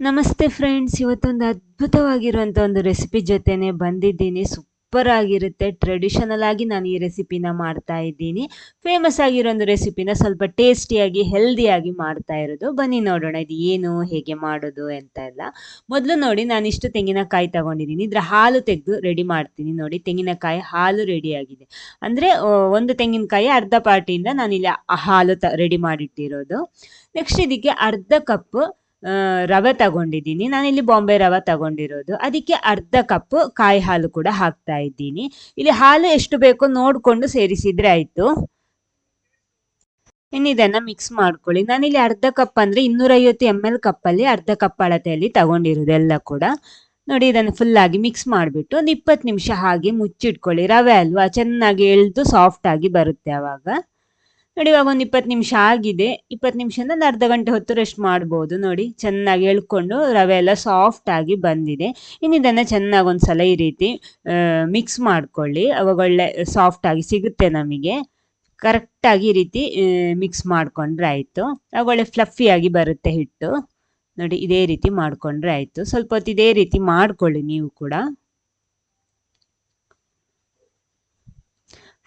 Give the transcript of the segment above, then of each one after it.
ನಮಸ್ತೆ ಫ್ರೆಂಡ್ಸ್ ಇವತ್ತೊಂದು ಅದ್ಭುತವಾಗಿರುವಂಥ ಒಂದು ರೆಸಿಪಿ ಜೊತೆನೆ ಬಂದಿದ್ದೀನಿ. ಸೂಪರ್ ಆಗಿರುತ್ತೆ. ಟ್ರೆಡಿಷನಲ್ ಆಗಿ ನಾನು ಈ ರೆಸಿಪಿನ ಮಾಡ್ತಾ ಇದ್ದೀನಿ. ಫೇಮಸ್ ಆಗಿರೋ ಒಂದು ರೆಸಿಪಿನ ಸ್ವಲ್ಪ ಟೇಸ್ಟಿಯಾಗಿ ಹೆಲ್ದಿಯಾಗಿ ಮಾಡ್ತಾ ಇರೋದು. ಬನ್ನಿ ನೋಡೋಣ, ಇದು ಏನು, ಹೇಗೆ ಮಾಡೋದು ಅಂತ ಎಲ್ಲ. ಮೊದಲು ನೋಡಿ, ನಾನು ಇಷ್ಟು ತೆಂಗಿನಕಾಯಿ ತಗೊಂಡಿದ್ದೀನಿ. ಇದರ ಹಾಲು ತೆಗೆದು ರೆಡಿ ಮಾಡ್ತೀನಿ ನೋಡಿ. ತೆಂಗಿನಕಾಯಿ ಹಾಲು ರೆಡಿ ಆಗಿದೆ. ಅಂದರೆ ಒಂದು ತೆಂಗಿನಕಾಯಿ ಅರ್ಧ ಪಾರ್ಟಿಯಿಂದ ನಾನಿಲ್ಲಿ ಹಾಲು ತ ರೆಡಿ ಮಾಡಿಟ್ಟಿರೋದು. ನೆಕ್ಸ್ಟ್ ಇದಕ್ಕೆ ಅರ್ಧ ಕಪ್ ರವೆ ತಗೊಂಡಿದ್ದೀನಿ. ನಾನಿಲ್ಲಿ ಬಾಂಬೆ ರವೆ ತಗೊಂಡಿರೋದು. ಅದಕ್ಕೆ ಅರ್ಧ ಕಪ್ ಕಾಯಿ ಹಾಲು ಕೂಡ ಹಾಕ್ತಾ ಇದ್ದೀನಿ. ಇಲ್ಲಿ ಹಾಲು ಎಷ್ಟು ಬೇಕೋ ನೋಡಿಕೊಂಡು ಸೇರಿಸಿದ್ರೆ ಆಯಿತು. ಇನ್ನು ಮಿಕ್ಸ್ ಮಾಡ್ಕೊಳ್ಳಿ. ನಾನಿಲ್ಲಿ ಅರ್ಧ ಕಪ್ ಅಂದ್ರೆ ಇನ್ನೂರೈವತ್ತು ಎಂ ಎಲ್ ಕಪ್ಪಲ್ಲಿ ಅರ್ಧ ಕಪ್ ಅಳತೆಯಲ್ಲಿ ತಗೊಂಡಿರೋದು ಎಲ್ಲ ಕೂಡ. ನೋಡಿ, ಇದನ್ನು ಫುಲ್ ಆಗಿ ಮಿಕ್ಸ್ ಮಾಡಿಬಿಟ್ಟು ಒಂದು ಇಪ್ಪತ್ತು ನಿಮಿಷ ಹಾಗೆ ಮುಚ್ಚಿಟ್ಕೊಳ್ಳಿ. ರವೆ ಅಲ್ವಾ? ಚೆನ್ನಾಗಿ ಎಳ್ದು ಸಾಫ್ಟ್ ಆಗಿ ಬರುತ್ತೆ ಅವಾಗ. ನೋಡಿ, ಇವಾಗ ಒಂದು ಇಪ್ಪತ್ತು ನಿಮಿಷ ಆಗಿದೆ. ಇಪ್ಪತ್ತು ನಿಮಿಷದಿಂದ ಒಂದು ಅರ್ಧ ಗಂಟೆ ಹೊತ್ತು ರೆಸ್ಟ್ ಮಾಡ್ಬೋದು. ನೋಡಿ, ಚೆನ್ನಾಗಿ ಎಳ್ಕೊಂಡು ರವೆ ಎಲ್ಲ ಸಾಫ್ಟ್ ಆಗಿ ಬಂದಿದೆ. ಇನ್ನು ಇದನ್ನು ಚೆನ್ನಾಗಿ ಒಂದು ಸಲ ಈ ರೀತಿ ಮಿಕ್ಸ್ ಮಾಡ್ಕೊಳ್ಳಿ. ಅವಾಗ ಒಳ್ಳೆ ಸಾಫ್ಟ್ ಆಗಿ ಸಿಗುತ್ತೆ ನಮಗೆ. ಕರೆಕ್ಟಾಗಿ ಈ ರೀತಿ ಮಿಕ್ಸ್ ಮಾಡಿಕೊಂಡ್ರೆ ಆಯಿತು. ಅವಾಗ ಒಳ್ಳೆ ಫ್ಲಫಿಯಾಗಿ ಬರುತ್ತೆ ಹಿಟ್ಟು. ನೋಡಿ, ಇದೇ ರೀತಿ ಮಾಡಿಕೊಂಡ್ರೆ ಆಯಿತು. ಸ್ವಲ್ಪ ಹೊತ್ತು ಇದೇ ರೀತಿ ಮಾಡ್ಕೊಳ್ಳಿ ನೀವು ಕೂಡ.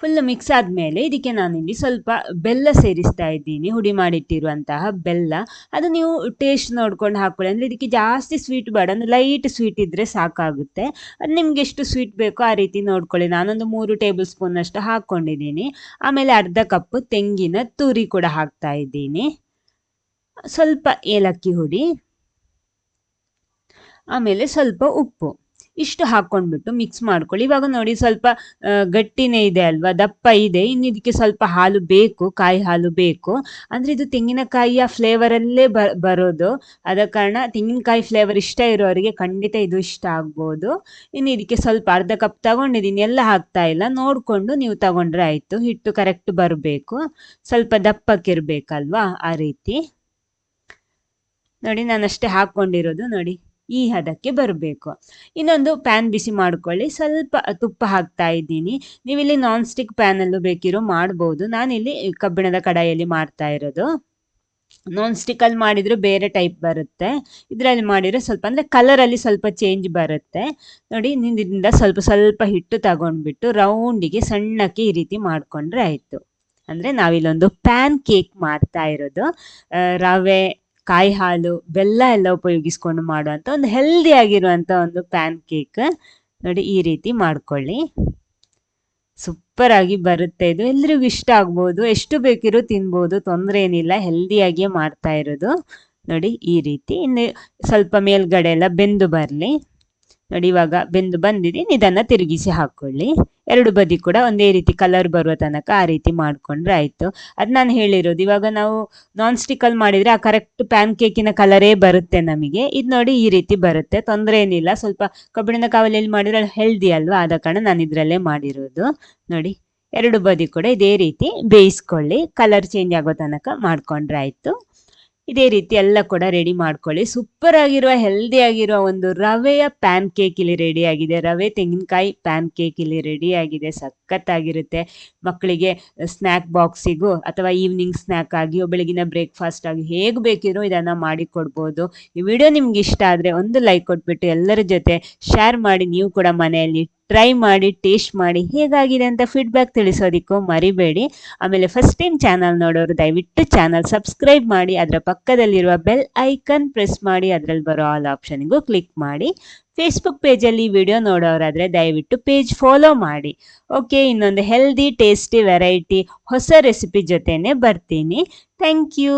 ಫುಲ್ ಮಿಕ್ಸ್ ಆದಮೇಲೆ ಇದಕ್ಕೆ ನಾನಿಲ್ಲಿ ಸ್ವಲ್ಪ ಬೆಲ್ಲ ಸೇರಿಸ್ತಾ ಇದ್ದೀನಿ, ಹುಡಿ ಮಾಡಿಟ್ಟಿರುವಂತಹ ಬೆಲ್ಲ. ಅದು ನೀವು ಟೇಸ್ಟ್ ನೋಡ್ಕೊಂಡು ಹಾಕ್ಕೊಳ್ಳಿ ಅಂದರೆ ಇದಕ್ಕೆ ಜಾಸ್ತಿ ಸ್ವೀಟ್ ಬೇಡ ಅಂದರೆ ಲೈಟ್ ಸ್ವೀಟ್ ಇದ್ದರೆ ಸಾಕಾಗುತ್ತೆ. ಅದು ನಿಮ್ಗೆ ಎಷ್ಟು ಸ್ವೀಟ್ ಬೇಕೋ ಆ ರೀತಿ ನೋಡ್ಕೊಳ್ಳಿ. ನಾನೊಂದು ಮೂರು ಟೇಬಲ್ ಸ್ಪೂನ್ ಅಷ್ಟು ಹಾಕ್ಕೊಂಡಿದ್ದೀನಿ ಆಮೇಲೆ ಅರ್ಧ ಕಪ್ ತೆಂಗಿನ ತುರಿ ಕೂಡ ಹಾಕ್ತಾ ಇದ್ದೀನಿ. ಸ್ವಲ್ಪ ಏಲಕ್ಕಿ ಹುಡಿ, ಆಮೇಲೆ ಸ್ವಲ್ಪ ಉಪ್ಪು. ಇಷ್ಟು ಹಾಕೊಂಡ್ಬಿಟ್ಟು ಮಿಕ್ಸ್ ಮಾಡ್ಕೊಳ್ಳಿ. ಇವಾಗ ನೋಡಿ ಸ್ವಲ್ಪ ಗಟ್ಟಿನೇ ಇದೆ ಅಲ್ವಾ? ದಪ್ಪ ಇದೆ. ಇನ್ನು ಇದಕ್ಕೆ ಸ್ವಲ್ಪ ಹಾಲು ಬೇಕು, ಕಾಯಿ ಹಾಲು ಬೇಕು. ಅಂದರೆ ಇದು ತೆಂಗಿನಕಾಯಿಯ ಫ್ಲೇವರಲ್ಲೇ ಬರೋದು. ಆದ ಕಾರಣ ತೆಂಗಿನಕಾಯಿ ಫ್ಲೇವರ್ ಇಷ್ಟ ಇರೋರಿಗೆ ಖಂಡಿತ ಇದು ಇಷ್ಟ ಆಗ್ಬೋದು. ಇನ್ನು ಇದಕ್ಕೆ ಸ್ವಲ್ಪ ಅರ್ಧ ಕಪ್ ತಗೊಂಡಿದ್ದೀನಿ. ಎಲ್ಲ ಹಾಕ್ತಾ ಇಲ್ಲ. ನೋಡಿಕೊಂಡು ನೀವು ತಗೊಂಡ್ರೆ ಆಯಿತು. ಹಿಟ್ಟು ಕರೆಕ್ಟ್ ಬರಬೇಕು. ಸ್ವಲ್ಪ ದಪ್ಪಕ್ಕಿರ್ಬೇಕಲ್ವಾ ಆ ರೀತಿ? ನೋಡಿ ನಾನು ಅಷ್ಟೇ ಹಾಕ್ಕೊಂಡಿರೋದು ನೋಡಿ. ಈ ಹದಕ್ಕೆ ಬರಬೇಕು. ಇನ್ನೊಂದು ಪ್ಯಾನ್ ಬಿಸಿ ಮಾಡ್ಕೊಳ್ಳಿ. ಸ್ವಲ್ಪ ತುಪ್ಪ ಹಾಕ್ತಾ ಇದ್ದೀನಿ. ನೀವಿಲ್ಲಿ ನಾನ್ ಸ್ಟಿಕ್ ಪ್ಯಾನಲ್ಲೂ ಬೇಕಿರೋ ಮಾಡ್ಬೋದು. ನಾನಿಲ್ಲಿ ಕಬ್ಬಿಣದ ಕಡಾಯಲ್ಲಿ ಮಾಡ್ತಾ ಇರೋದು. ನಾನ್ ಸ್ಟಿಕ್ಕಲ್ಲಿ ಮಾಡಿದ್ರೆ ಬೇರೆ ಟೈಪ್ ಬರುತ್ತೆ. ಇದರಲ್ಲಿ ಮಾಡಿದ್ರೆ ಸ್ವಲ್ಪ, ಅಂದರೆ ಕಲರಲ್ಲಿ ಸ್ವಲ್ಪ ಚೇಂಜ್ ಬರುತ್ತೆ. ನೋಡಿ ನಿಂದಿಂದ ಸ್ವಲ್ಪ ಸ್ವಲ್ಪ ಹಿಟ್ಟು ತಗೊಂಡ್ಬಿಟ್ಟು ರೌಂಡಿಗೆ ಸಣ್ಣಕ್ಕೆ ಈ ರೀತಿ ಮಾಡಿಕೊಂಡ್ರೆ ಆಯಿತು. ಅಂದರೆ ನಾವಿಲ್ಲೊಂದು ಪ್ಯಾನ್ ಕೇಕ್ ಮಾಡ್ತಾ ಇರೋದು. ರವೆ ಕಾಯಿ ಹಾಲು ಬೆಲ್ಲ ಎಲ್ಲ ಉಪಯೋಗಿಸ್ಕೊಂಡು ಮಾಡುವಂಥ ಒಂದು ಹೆಲ್ದಿ ಆಗಿರುವಂಥ ಒಂದು ಪ್ಯಾನ್ ಕೇಕ್ ನೋಡಿ ಈ ರೀತಿ ಮಾಡ್ಕೊಳ್ಳಿ. ಸೂಪರ್ ಆಗಿ ಬರುತ್ತೆ ಇದು. ಎಲ್ರಿಗೂ ಇಷ್ಟ ಆಗ್ಬೋದು. ಎಷ್ಟು ಬೇಕಿರೋ ತಿನ್ಬೋದು. ತೊಂದರೆ ಏನಿಲ್ಲ. ಹೆಲ್ದಿಯಾಗಿಯೇ ಮಾಡ್ತಾ ಇರೋದು. ನೋಡಿ ಈ ರೀತಿ. ಇನ್ನು ಸ್ವಲ್ಪ ಮೇಲ್ಗಡೆ ಎಲ್ಲ ಬೆಂದು ಬರಲಿ. ನೋಡಿ ಇವಾಗ ಬೆಂದು ಬಂದಿದೆ. ಇದನ್ನ ತಿರುಗಿಸಿ ಹಾಕೊಳ್ಳಿ. ಎರಡು ಬದಿ ಕೂಡ ಒಂದೇ ರೀತಿ ಕಲರ್ ಬರುವ ತನಕ ಆ ರೀತಿ ಮಾಡ್ಕೊಂಡ್ರೆ ಆಯಿತು. ಅದು ನಾನು ಹೇಳಿರೋದು, ಇವಾಗ ನಾವು ನಾನ್ ಸ್ಟಿಕ್ಕಲ್ಲಿ ಮಾಡಿದ್ರೆ ಆ ಕರೆಕ್ಟ್ ಪ್ಯಾನ್ ಕೇಕಿನ ಕಲರೇ ಬರುತ್ತೆ ನಮಗೆ. ಇದು ನೋಡಿ ಈ ರೀತಿ ಬರುತ್ತೆ, ತೊಂದರೆ ಏನಿಲ್ಲ. ಸ್ವಲ್ಪ ಕಬ್ಬಿಣದ ಕಾವಲಿಯಲ್ಲಿ ಮಾಡಿದ್ರೆ ಹೆಲ್ದಿ ಅಲ್ವಾ? ಆದ ಕಾರಣ ನಾನು ಇದರಲ್ಲೇ ಮಾಡಿರೋದು. ನೋಡಿ, ಎರಡು ಬದಿ ಕೂಡ ಇದೇ ರೀತಿ ಬೇಯಿಸ್ಕೊಳ್ಳಿ. ಕಲರ್ ಚೇಂಜ್ ಆಗೋ ತನಕ ಮಾಡ್ಕೊಂಡ್ರೆ ಆಯ್ತು. ಇದೇ ರೀತಿ ಎಲ್ಲ ಕೂಡ ರೆಡಿ ಮಾಡ್ಕೊಳ್ಳಿ. ಸೂಪರ್ ಆಗಿರುವ ಹೆಲ್ದಿ ಆಗಿರುವ ಒಂದು ರವೆಯ ಪ್ಯಾನ್ ಕೇಕ್ ಇಲ್ಲಿ ರೆಡಿ ಆಗಿದೆ. ರವೆ, ತೆಂಗಿನಕಾಯಿ ಪ್ಯಾನ್ ಕೇಕ್ ಇಲ್ಲಿ ರೆಡಿ ಆಗಿದೆ. ಸಖತ್ತಾಗಿರುತ್ತೆ. ಮಕ್ಕಳಿಗೆ ಸ್ನ್ಯಾಕ್ ಬಾಕ್ಸಿಗೂ ಅಥವಾ ಈವ್ನಿಂಗ್ ಸ್ನ್ಯಾಕ್ ಆಗಿಯೋ, ಬೆಳಗಿನ ಬ್ರೇಕ್ಫಾಸ್ಟ್ ಆಗಿ ಹೇಗೆ ಬೇಕಿದ್ರೂ ಇದನ್ನು ಮಾಡಿ ಕೊಡ್ಬೋದು. ಈ ವಿಡಿಯೋ ನಿಮ್ಗೆ ಇಷ್ಟ ಆದರೆ ಒಂದು ಲೈಕ್ ಕೊಟ್ಬಿಟ್ಟು ಎಲ್ಲರ ಜೊತೆ ಶೇರ್ ಮಾಡಿ. ನೀವು ಕೂಡ ಮನೆಯಲ್ಲಿ ಟ್ರೈ ಮಾಡಿ ಟೇಸ್ಟ್ ಮಾಡಿ ಹೇಗಾಗಿದೆ ಅಂತ ಫೀಡ್ಬ್ಯಾಕ್ ತಿಳಿಸೋದಿಕ್ಕೂ ಮರಿಬೇಡಿ. ಆಮೇಲೆ ಫಸ್ಟ್ ಟೈಮ್ ಚಾನಲ್ ನೋಡೋರು ದಯವಿಟ್ಟು ಚಾನಲ್ ಸಬ್ಸ್ಕ್ರೈಬ್ ಮಾಡಿ, ಅದರ ಪಕ್ಕದಲ್ಲಿರುವ ಬೆಲ್ ಐಕನ್ ಪ್ರೆಸ್ ಮಾಡಿ, ಅದರಲ್ಲಿ ಬರೋ ಆಲ್ ಆಪ್ಷನ್ಗೂ ಕ್ಲಿಕ್ ಮಾಡಿ. ಫೇಸ್ಬುಕ್ ಪೇಜಲ್ಲಿ ವಿಡಿಯೋ ನೋಡೋರಾದರೆ ದಯವಿಟ್ಟು ಪೇಜ್ ಫಾಲೋ ಮಾಡಿ. ಓಕೆ ಇನ್ನೊಂದು ಹೆಲ್ದಿ ಟೇಸ್ಟಿ ವೆರೈಟಿ ಹೊಸ ರೆಸಿಪಿ ಜೊತೆನೆ ಬರ್ತೀನಿ. Thank you